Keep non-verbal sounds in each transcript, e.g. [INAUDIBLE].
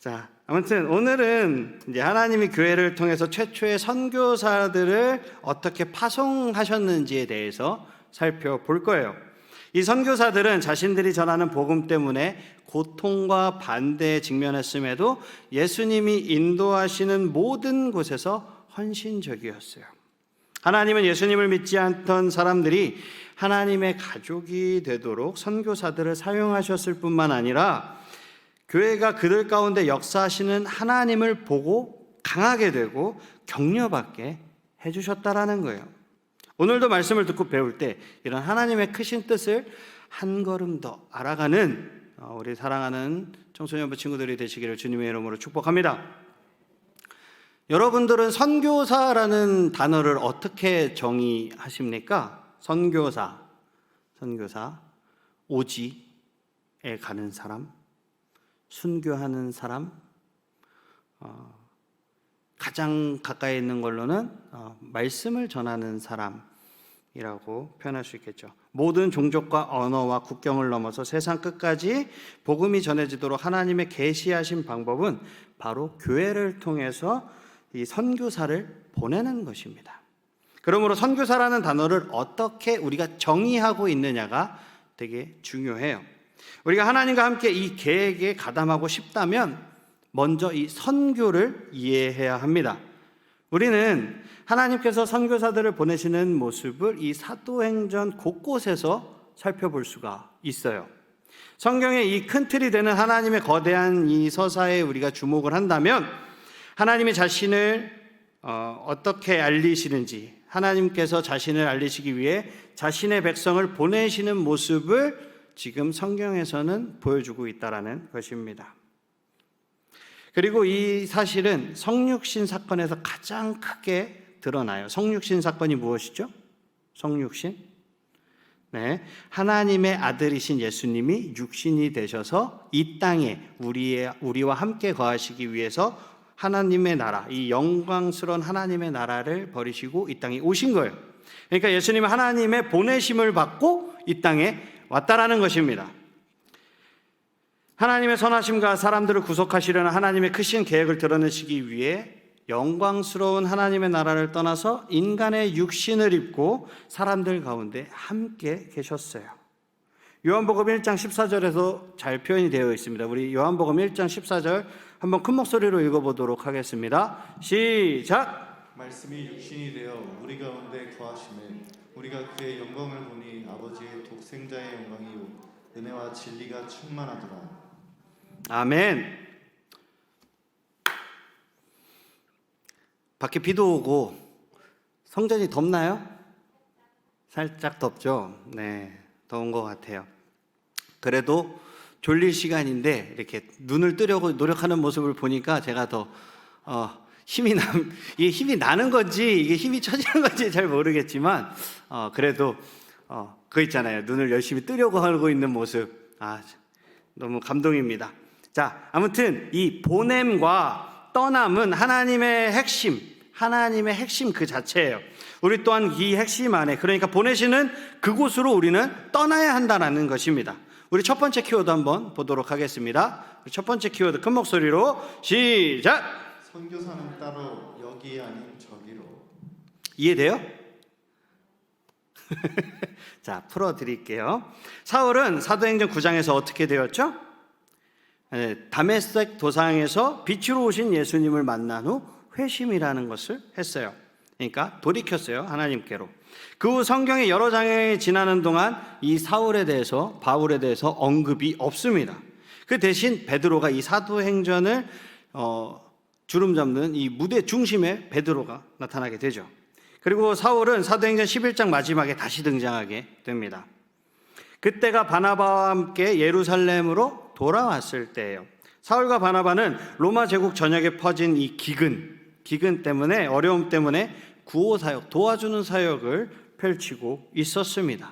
자, 아무튼 오늘은 이제 하나님이 교회를 통해서 최초의 선교사들을 어떻게 파송하셨는지에 대해서 살펴볼 거예요. 이 선교사들은 자신들이 전하는 복음 때문에 고통과 반대에 직면했음에도 예수님이 인도하시는 모든 곳에서 헌신적이었어요. 하나님은 예수님을 믿지 않던 사람들이 하나님의 가족이 되도록 선교사들을 사용하셨을 뿐만 아니라 교회가 그들 가운데 역사하시는 하나님을 보고 강하게 되고 격려받게 해주셨다라는 거예요. 오늘도 말씀을 듣고 배울 때 이런 하나님의 크신 뜻을 한 걸음 더 알아가는 어, 우리 사랑하는 청소년부 친구들이 되시기를 주님의 이름으로 축복합니다. 여러분들은 선교사라는 단어를 어떻게 정의하십니까? 선교사, 선교사, 오지에 가는 사람, 순교하는 사람, 어, 가장 가까이 있는 걸로는 어, 말씀을 전하는 사람이라고 표현할 수 있겠죠. 모든 종족과 언어와 국경을 넘어서 세상 끝까지 복음이 전해지도록 하나님의 계시하신 방법은 바로 교회를 통해서 이 선교사를 보내는 것입니다. 그러므로 선교사라는 단어를 어떻게 우리가 정의하고 있느냐가 되게 중요해요. 우리가 하나님과 함께 이 계획에 가담하고 싶다면 먼저 이 선교를 이해해야 합니다. 우리는 하나님께서 선교사들을 보내시는 모습을 이 사도행전 곳곳에서 살펴볼 수가 있어요. 성경의 이 큰 틀이 되는 하나님의 거대한 이 서사에 우리가 주목을 한다면 하나님이 자신을 어, 어떻게 알리시는지 하나님께서 자신을 알리시기 위해 자신의 백성을 보내시는 모습을 지금 성경에서는 보여주고 있다라는 것입니다. 그리고 이 사실은 성육신 사건에서 가장 크게 드러나요. 성육신 사건이 무엇이죠? 성육신? 네. 하나님의 아들이신 예수님이 육신이 되셔서 이 땅에 우리의, 우리와 함께 거하시기 위해서 하나님의 나라, 이 영광스러운 하나님의 나라를 버리시고 이 땅에 오신 거예요. 그러니까 예수님은 하나님의 보내심을 받고 이 땅에 왔다라는 것입니다. 하나님의 선하심과 사람들을 구속하시려는 하나님의 크신 계획을 드러내시기 위해 영광스러운 하나님의 나라를 떠나서 인간의 육신을 입고 사람들 가운데 함께 계셨어요. 요한복음 1장 14절에서 잘 표현이 되어 있습니다. 우리 요한복음 1장 14절 한번 큰 목소리로 읽어보도록 하겠습니다. 시작! 말씀이 육신이 되어 우리 가운데 거하심에 우리가 그의 영광을 보니 아버지의 독생자의 영광이요 은혜와 진리가 충만하더라. 아멘. 밖에 비도 오고 성전이 덥나요? 살짝 덥죠. 네, 더운 것 같아요. 그래도 졸릴 시간인데 이렇게 눈을 뜨려고 노력하는 모습을 보니까 제가 더 어, 힘이 남 이게 힘이 나는 건지 이게 힘이 처지는 건지 잘 모르겠지만 어, 그래도 어, 그 있잖아요. 눈을 열심히 뜨려고 하고 있는 모습 아 너무 감동입니다. 자, 아무튼 이 보냄과 떠남은 하나님의 핵심, 하나님의 핵심 그 자체예요. 우리 또한 이 핵심 안에 그러니까 보내시는 그곳으로 우리는 떠나야 한다는 것입니다. 우리 첫 번째 키워드 한번 보도록 하겠습니다. 첫 번째 키워드 큰 목소리로 시작. 선교사는 따로 여기 아닌 저기로 이해돼요? [LAUGHS] 자, 풀어 드릴게요. 사울은 사도행전 9장에서 어떻게 되었죠? 예, 다메섹 도상에서 빛으로 오신 예수님을 만난 후 회심이라는 것을 했어요. 그러니까 돌이켰어요. 하나님께로. 그 후 성경의 여러 장에 지나는 동안 이 사울에 대해서 바울에 대해서 언급이 없습니다. 그 대신 베드로가 이 사도행전을 어, 주름 잡는 이 무대 중심에 베드로가 나타나게 되죠. 그리고 사울은 사도행전 11장 마지막에 다시 등장하게 됩니다. 그때가 바나바와 함께 예루살렘으로 돌아왔을 때예요. 사울과 바나바는 로마 제국 전역에 퍼진 이 기근, 기근 때문에 어려움 때문에 구호 사역, 도와주는 사역을 펼치고 있었습니다.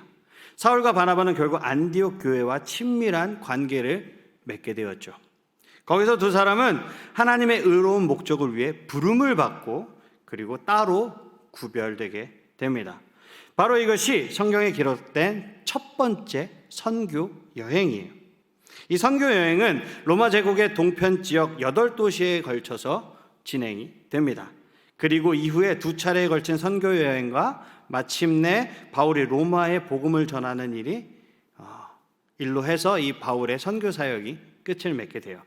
사울과 바나바는 결국 안디옥 교회와 친밀한 관계를 맺게 되었죠. 거기서 두 사람은 하나님의 의로운 목적을 위해 부름을 받고 그리고 따로 구별되게 됩니다. 바로 이것이 성경에 기록된 첫 번째 선교 여행이에요. 이 선교 여행은 로마 제국의 동편 지역 8도시에 걸쳐서 진행이 됩니다. 그리고 이후에 두 차례에 걸친 선교 여행과 마침내 바울이 로마에 복음을 전하는 일이 어, 일로 해서 이 바울의 선교 사역이 끝을 맺게 돼요.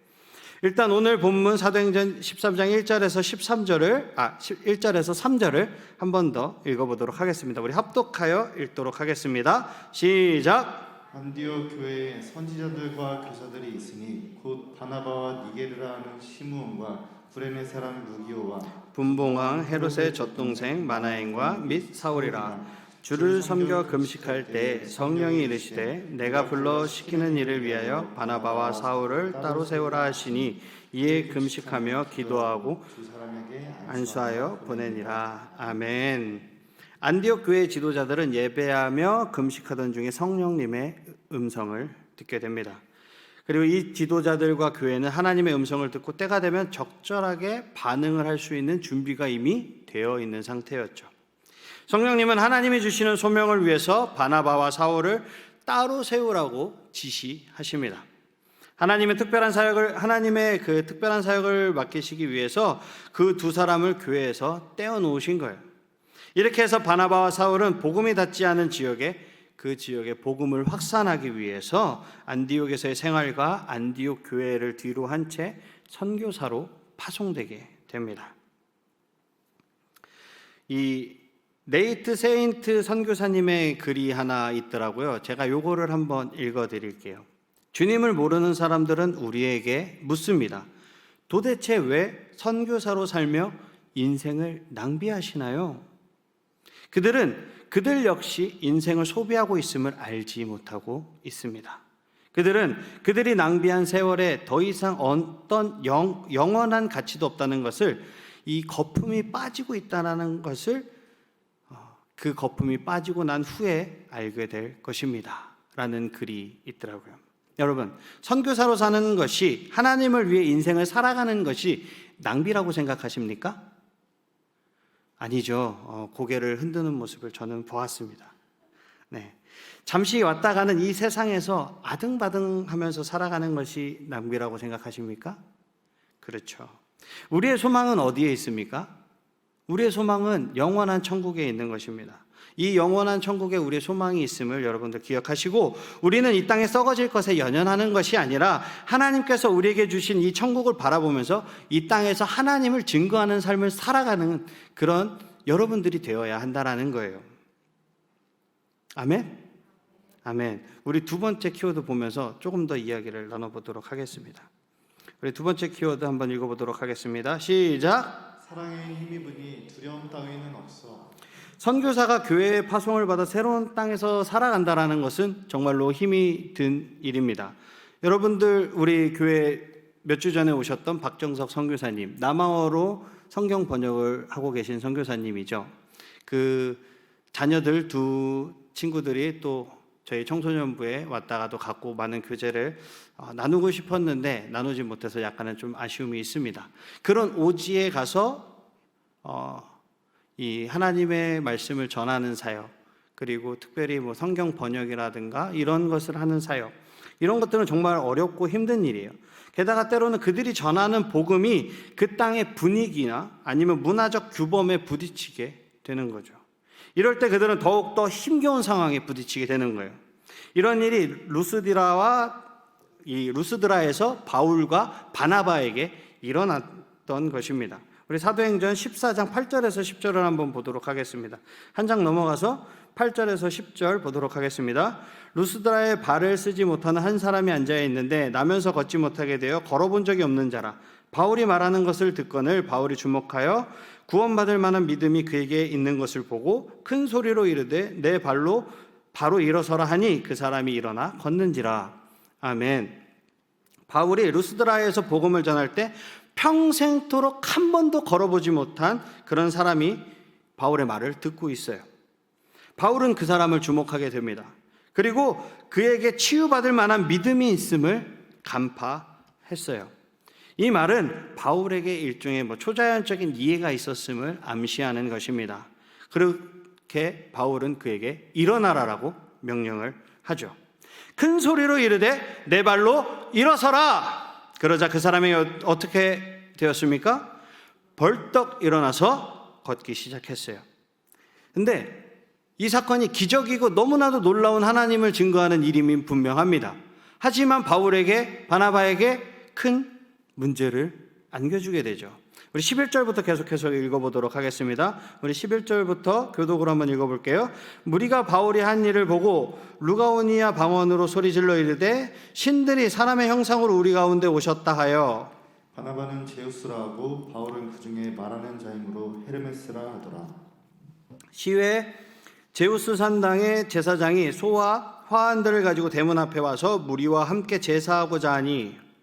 일단 오늘 본문 사도행전 13장 1절에서 13절을 아 1절에서 3절을 한 번 더 읽어보도록 하겠습니다. 우리 합독하여 읽도록 하겠습니다. 시작. 안디옥 교회에 선지자들과 교사들이 있으니 곧 바나바와 니게르라는 시므온과 구레네 사람 루기오와 분봉왕 헤롯의 젖동생 마나엔과 및 사울이라 주를 섬겨 금식할 때 성령이 이르시되 내가 불러 시키는 일을 위하여 바나바와 사울을 따로 세우라 하시니 이에 금식하며 기도하고 안수하여 보내니라 아멘. 안디옥 교회 지도자들은 예배하며 금식하던 중에 성령님의 음성을 듣게 됩니다. 그리고 이 지도자들과 교회는 하나님의 음성을 듣고 때가 되면 적절하게 반응을 할 수 있는 준비가 이미 되어 있는 상태였죠. 성령님은 하나님이 주시는 소명을 위해서 바나바와 사울을 따로 세우라고 지시하십니다. 하나님의 특별한 사역을 하나님의 그 특별한 사역을 맡기시기 위해서 그 두 사람을 교회에서 떼어 놓으신 거예요. 이렇게 해서 바나바와 사울은 복음이 닿지 않은 지역에 그 지역의 복음을 확산하기 위해서 안디옥에서의 생활과 안디옥 교회를 뒤로 한 채 선교사로 파송되게 됩니다. 이 네이트 세인트 선교사님의 글이 하나 있더라고요. 제가 요거를 한번 읽어 드릴게요. 주님을 모르는 사람들은 우리에게 묻습니다. 도대체 왜 선교사로 살며 인생을 낭비하시나요? 그들은 그들 역시 인생을 소비하고 있음을 알지 못하고 있습니다. 그들은 그들이 낭비한 세월에 더 이상 어떤 영, 영원한 가치도 없다는 것을 이 거품이 빠지고 있다는 것을 어, 그 거품이 빠지고 난 후에 알게 될 것입니다. 라는 글이 있더라고요. 여러분, 선교사로 사는 것이 하나님을 위해 인생을 살아가는 것이 낭비라고 생각하십니까? 아니죠. 어, 고개를 흔드는 모습을 저는 보았습니다. 네. 잠시 왔다 가는 이 세상에서 아등바등 하면서 살아가는 것이 낭비라고 생각하십니까? 그렇죠. 우리의 소망은 어디에 있습니까? 우리의 소망은 영원한 천국에 있는 것입니다. 이 영원한 천국에 우리의 소망이 있음을 여러분들 기억하시고 우리는 이 땅에 썩어질 것에 연연하는 것이 아니라 하나님께서 우리에게 주신 이 천국을 바라보면서 이 땅에서 하나님을 증거하는 삶을 살아가는 그런 여러분들이 되어야 한다라는 거예요. 아멘. 아멘. 우리 두 번째 키워드 보면서 조금 더 이야기를 나눠보도록 하겠습니다. 우리 두 번째 키워드 한번 읽어보도록 하겠습니다. 시작. 사랑에 힘입으니 두려움 따위는 없어 선교사가 교회의 파송을 받아 새로운 땅에서 살아간다라는 것은 정말로 힘이 든 일입니다. 여러분들 우리 교회 몇 주 전에 오셨던 박정석 선교사님 남아어로 성경 번역을 하고 계신 선교사님이죠. 그 자녀들 두 친구들이 또 저희 청소년부에 왔다가도 갖고 많은 교제를 어, 나누고 싶었는데 나누지 못해서 약간은 좀 아쉬움이 있습니다. 그런 오지에 가서 어, 이 하나님의 말씀을 전하는 사역 그리고 특별히 뭐 성경 번역이라든가 이런 것을 하는 사역 이런 것들은 정말 어렵고 힘든 일이에요. 게다가 때로는 그들이 전하는 복음이 그 땅의 분위기나 아니면 문화적 규범에 부딪히게 되는 거죠. 이럴 때 그들은 더욱더 힘겨운 상황에 부딪히게 되는 거예요. 이런 일이 루스디라와 이 루스드라에서 바울과 바나바에게 일어났던 것입니다. 우리 사도행전 14장 8절에서 10절을 한번 보도록 하겠습니다. 한 장 넘어가서 8절에서 10절 보도록 하겠습니다. 루스드라에 발을 쓰지 못하는 한 사람이 앉아 있는데 나면서 걷지 못하게 되어 걸어본 적이 없는 자라. 바울이 말하는 것을 듣거늘 바울이 주목하여 구원받을 만한 믿음이 그에게 있는 것을 보고 큰 소리로 이르되 내 발로 바로 일어서라 하니 그 사람이 일어나 걷는지라. 아멘. 바울이 루스드라에서 복음을 전할 때 평생토록 한 번도 걸어보지 못한 그런 사람이 바울의 말을 듣고 있어요. 바울은 그 사람을 주목하게 됩니다. 그리고 그에게 치유받을 만한 믿음이 있음을 간파했어요. 이 말은 바울에게 일종의 뭐 초자연적인 이해가 있었음을 암시하는 것입니다. 그렇게 바울은 그에게 일어나라라고 명령을 하죠. 큰 소리로 이르되 내 발로 일어서라. 그러자 그 사람이 어- 어떻게 되었습니까? 벌떡 일어나서 걷기 시작했어요. 근데 이 사건이 기적이고 너무나도 놀라운 하나님을 증거하는 일임이 분명합니다. 하지만 바울에게 바나바에게 큰 문제를 안겨주게 되죠. 우리 11절부터 계속해서 읽어보도록 하겠습니다. 우리 11절부터 교독으로 한번 읽어볼게요. 무리가 바울이 한 일을 보고 루가오니아 방언으로 소리질러 이르되 신들이 사람의 형상으로 우리 가운데 오셨다 하여 바나바는 제우스라 하고 바울은 그 중에 말하는 자이므로 헤르메스라 하더라. 시외 제우스 산당의 제사장이 소와 화환들을 가지고 대문 앞에 와서 무리와 함께 제사하고자 하니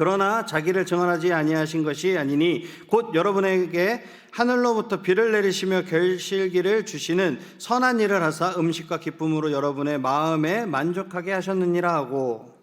그러나 자기를 증언하지 아니하신 것이 아니니 곧 여러분에게 하늘로부터 비를 내리시며 결실기를 주시는 선한 일을 하사 음식과 기쁨으로 여러분의 마음에 만족하게 하셨느니라 하고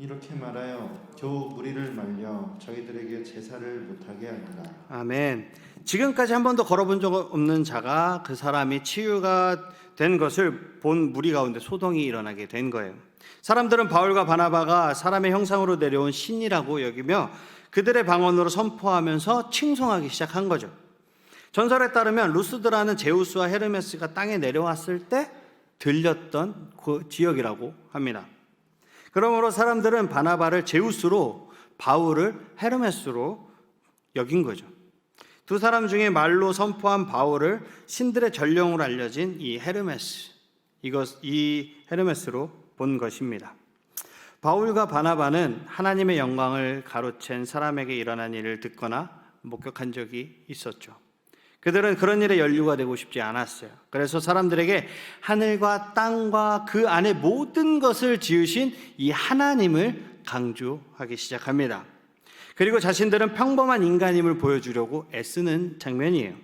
이렇게 말하여 겨우 무리를 말려 자기들에게 제사를 못하게 하니라. 아멘. 지금까지 한 번도 걸어본 적 없는 자가 그 사람이 치유가 된 것을 본 무리 가운데 소동이 일어나게 된 거예요. 사람들은 바울과 바나바가 사람의 형상으로 내려온 신이라고 여기며 그들의 방언으로 선포하면서 칭송하기 시작한 거죠. 전설에 따르면 루스드라는 제우스와 헤르메스가 땅에 내려왔을 때 들렸던 그 지역이라고 합니다. 그러므로 사람들은 바나바를 제우스로 바울을 헤르메스로 여긴 거죠. 두 사람 중에 말로 선포한 바울을 신들의 전령으로 알려진 이 헤르메스 이것 이 헤르메스로 본 것입니다. 바울과 바나바는 하나님의 영광을 가로챈 사람에게 일어난 일을 듣거나 목격한 적이 있었죠. 그들은 그런 일에 연루가 되고 싶지 않았어요. 그래서 사람들에게 하늘과 땅과 그 안에 모든 것을 지으신 이 하나님을 강조하기 시작합니다. 그리고 자신들은 평범한 인간임을 보여주려고 애쓰는 장면이에요.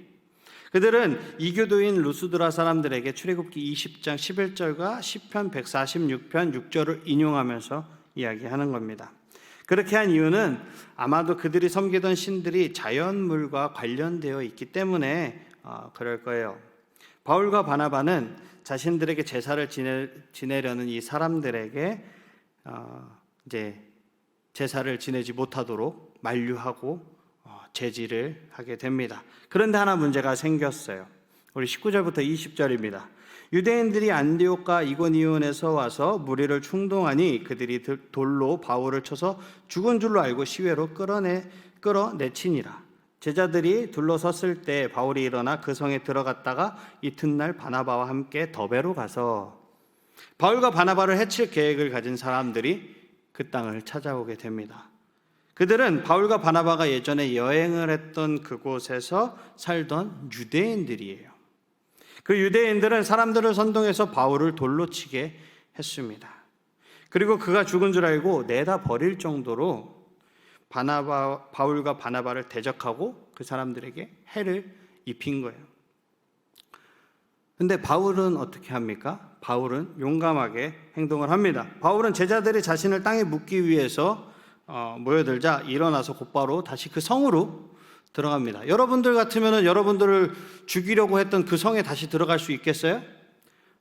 그들은 이교도인 루스드라 사람들에게 출애굽기 20장 11절과 시편 146편 6절을 인용하면서 이야기하는 겁니다. 그렇게 한 이유는 아마도 그들이 섬기던 신들이 자연물과 관련되어 있기 때문에 어, 그럴 거예요. 바울과 바나바는 자신들에게 제사를 지내, 지내려는 이 사람들에게 어, 이제 제사를 지내지 못하도록 만류하고 어, 제지를 하게 됩니다. 그런데 하나 문제가 생겼어요. 우리 19절부터 20절입니다. 유대인들이 안디옥과 이고니온에서 와서 무리를 충동하니 그들이 들- 돌로 바울을 쳐서 죽은 줄로 알고 시외로 끌어내 끌어내치니라. 제자들이 둘러섰을 때 바울이 일어나 그 성에 들어갔다가 이튿날 바나바와 함께 더베로 가서 바울과 바나바를 해칠 계획을 가진 사람들이 그 땅을 찾아오게 됩니다. 그들은 바울과 바나바가 예전에 여행을 했던 그곳에서 살던 유대인들이에요. 그 유대인들은 사람들을 선동해서 바울을 돌로 치게 했습니다. 그리고 그가 죽은 줄 알고 내다 버릴 정도로 바나바 바울과 바나바를 대적하고 그 사람들에게 해를 입힌 거예요. 근데 바울은 어떻게 합니까? 바울은 용감하게 행동을 합니다. 바울은 제자들이 자신을 땅에 묻기 위해서 어, 모여들자 일어나서 곧바로 다시 그 성으로 들어갑니다. 여러분들 같으면은 여러분들을 죽이려고 했던 그 성에 다시 들어갈 수 있겠어요?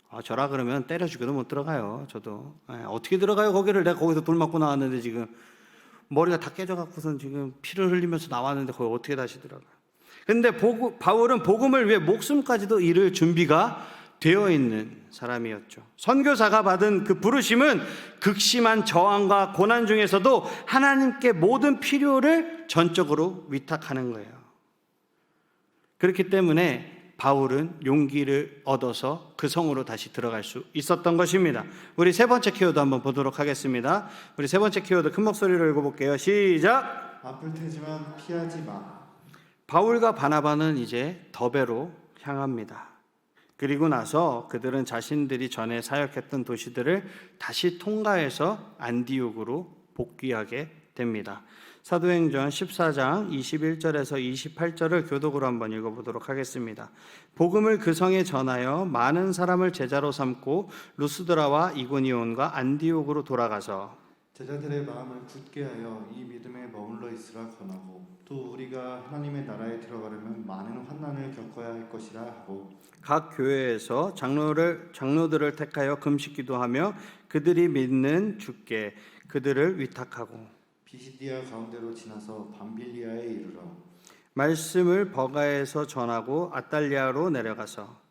아, 저라 그러면 때려 죽여도 못 들어가요. 저도 예, 어떻게 들어가요? 거기를 내가 거기서 돌 맞고 나왔는데 지금 머리가 다 깨져갖고선 지금 피를 흘리면서 나왔는데 거기 어떻게 다시 들어가? 근데 보고, 바울은 복음을 위해 목숨까지도 잃을 준비가 되어 있는 사람이었죠. 선교사가 받은 그 부르심은 극심한 저항과 고난 중에서도 하나님께 모든 필요를 전적으로 위탁하는 거예요. 그렇기 때문에 바울은 용기를 얻어서 그 성으로 다시 들어갈 수 있었던 것입니다. 우리 세 번째 키워드 한번 보도록 하겠습니다. 우리 세 번째 키워드 큰 목소리로 읽어볼게요. 시작! 아플 테지만 피하지 마. 바울과 바나바는 이제 더베로 향합니다. 그리고 나서 그들은 자신들이 전에 사역했던 도시들을 다시 통과해서 안디옥으로 복귀하게 됩니다. 사도행전 14장 21절에서 28절을 교독으로 한번 읽어보도록 하겠습니다. 복음을 그 성에 전하여 많은 사람을 제자로 삼고 루스드라와 이고니온과 안디옥으로 돌아가서 제자들의 마음을 굳게 하여 이 믿음에 머물러 있으라 권하고 또 우리가 하나님의 나라에 들어가려면 많은 환난을 겪어야 할 것이라 하고 각 교회에서 장로를 장로들을 택하여 금식 기도하며 그들이 믿는 주께 그들을 위탁하고 비시디아 가운데로 지나서 밤빌리아에 이르러 말씀을 버가에서 전하고 아달리아로 내려가서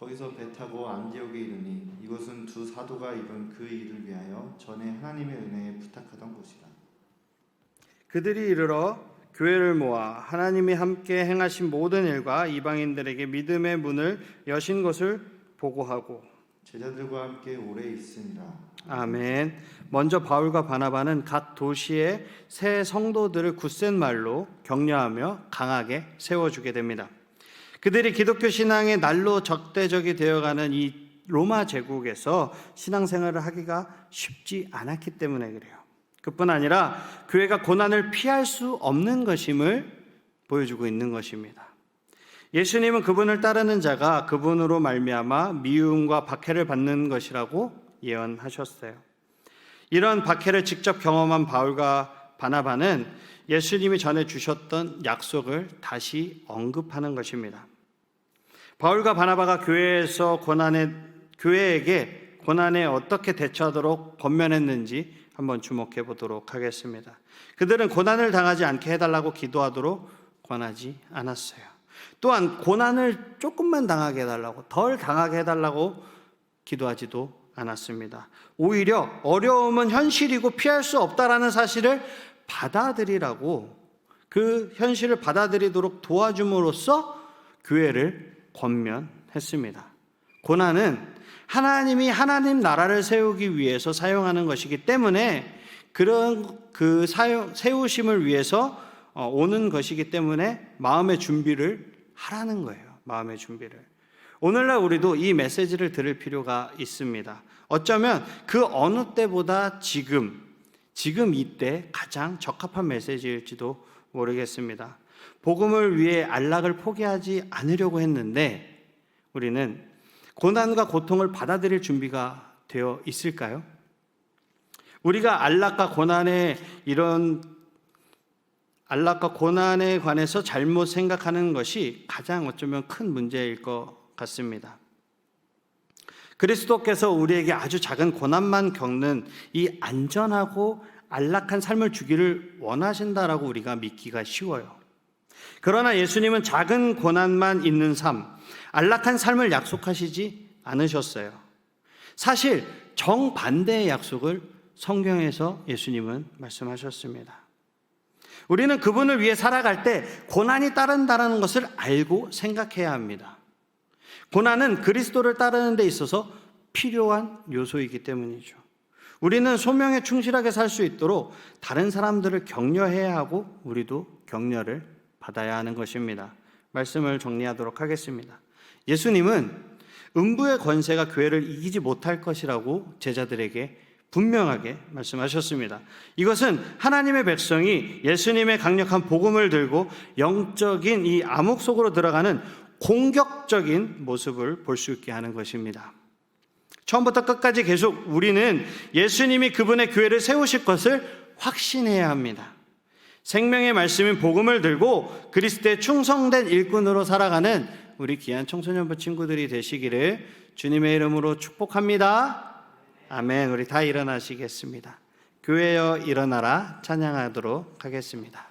거기서 배 타고 안디옥에 이르니 이곳은 두 사도가 입은 그 일을 위하여 전에 하나님의 은혜에 부탁하던 곳이라 그들이 이르러 교회를 모아 하나님이 함께 행하신 모든 일과 이방인들에게 믿음의 문을 여신 것을 보고하고 제자들과 함께 오래 있으니라 아멘. 먼저 바울과 바나바는 각 도시의 새 성도들을 굳센 말로 격려하며 강하게 세워주게 됩니다. 그들이 기독교 신앙의 날로 적대적이 되어가는 이 로마 제국에서 신앙생활을 하기가 쉽지 않았기 때문에 그래요. 그뿐 아니라 교회가 고난을 피할 수 없는 것임을 보여주고 있는 것입니다. 예수님은 그분을 따르는 자가 그분으로 말미암아 미움과 박해를 받는 것이라고 예언하셨어요. 이런 박해를 직접 경험한 바울과 바나바는 예수님이 전해 주셨던 약속을 다시 언급하는 것입니다. 바울과 바나바가 교회에서 고난에 교회에게 고난에 어떻게 대처하도록 권면했는지 한번 주목해 보도록 하겠습니다. 그들은 고난을 당하지 않게 해달라고 기도하도록 권하지 않았어요. 또한 고난을 조금만 당하게 해달라고 덜 당하게 해달라고 기도하지도 않았습니다. 오히려 어려움은 현실이고 피할 수 없다라는 사실을 받아들이라고 그 현실을 받아들이도록 도와줌으로써 교회를 권면했습니다. 고난은 하나님이 하나님 나라를 세우기 위해서 사용하는 것이기 때문에 그런 그 사용, 세우심을 위해서 어, 오는 것이기 때문에 마음의 준비를 하라는 거예요. 마음의 준비를. 오늘날 우리도 이 메시지를 들을 필요가 있습니다. 어쩌면 그 어느 때보다 지금, 지금 이때 가장 적합한 메시지일지도 모르겠습니다. 복음을 위해 안락을 포기하지 않으려고 했는데 우리는 고난과 고통을 받아들일 준비가 되어 있을까요? 우리가 안락과 고난의 이런 안락과 고난에 관해서 잘못 생각하는 것이 가장 어쩌면 큰 문제일 것 같습니다. 그리스도께서 우리에게 아주 작은 고난만 겪는 이 안전하고 안락한 삶을 주기를 원하신다라고 우리가 믿기가 쉬워요. 그러나 예수님은 작은 고난만 있는 삶, 안락한 삶을 약속하시지 않으셨어요. 사실 정반대의 약속을 성경에서 예수님은 말씀하셨습니다. 우리는 그분을 위해 살아갈 때 고난이 따른다는 것을 알고 생각해야 합니다. 고난은 그리스도를 따르는 데 있어서 필요한 요소이기 때문이죠. 우리는 소명에 충실하게 살 수 있도록 다른 사람들을 격려해야 하고 우리도 격려를 받아야 하는 것입니다. 말씀을 정리하도록 하겠습니다. 예수님은 음부의 권세가 교회를 이기지 못할 것이라고 제자들에게 분명하게 말씀하셨습니다. 이것은 하나님의 백성이 예수님의 강력한 복음을 들고 영적인 이 암흑 속으로 들어가는 공격적인 모습을 볼 수 있게 하는 것입니다. 처음부터 끝까지 계속 우리는 예수님이 그분의 교회를 세우실 것을 확신해야 합니다. 생명의 말씀인 복음을 들고 그리스도의 충성된 일꾼으로 살아가는 우리 귀한 청소년부 친구들이 되시기를 주님의 이름으로 축복합니다. 아멘. 우리 다 일어나시겠습니다. 교회여 일어나라 찬양하도록 하겠습니다.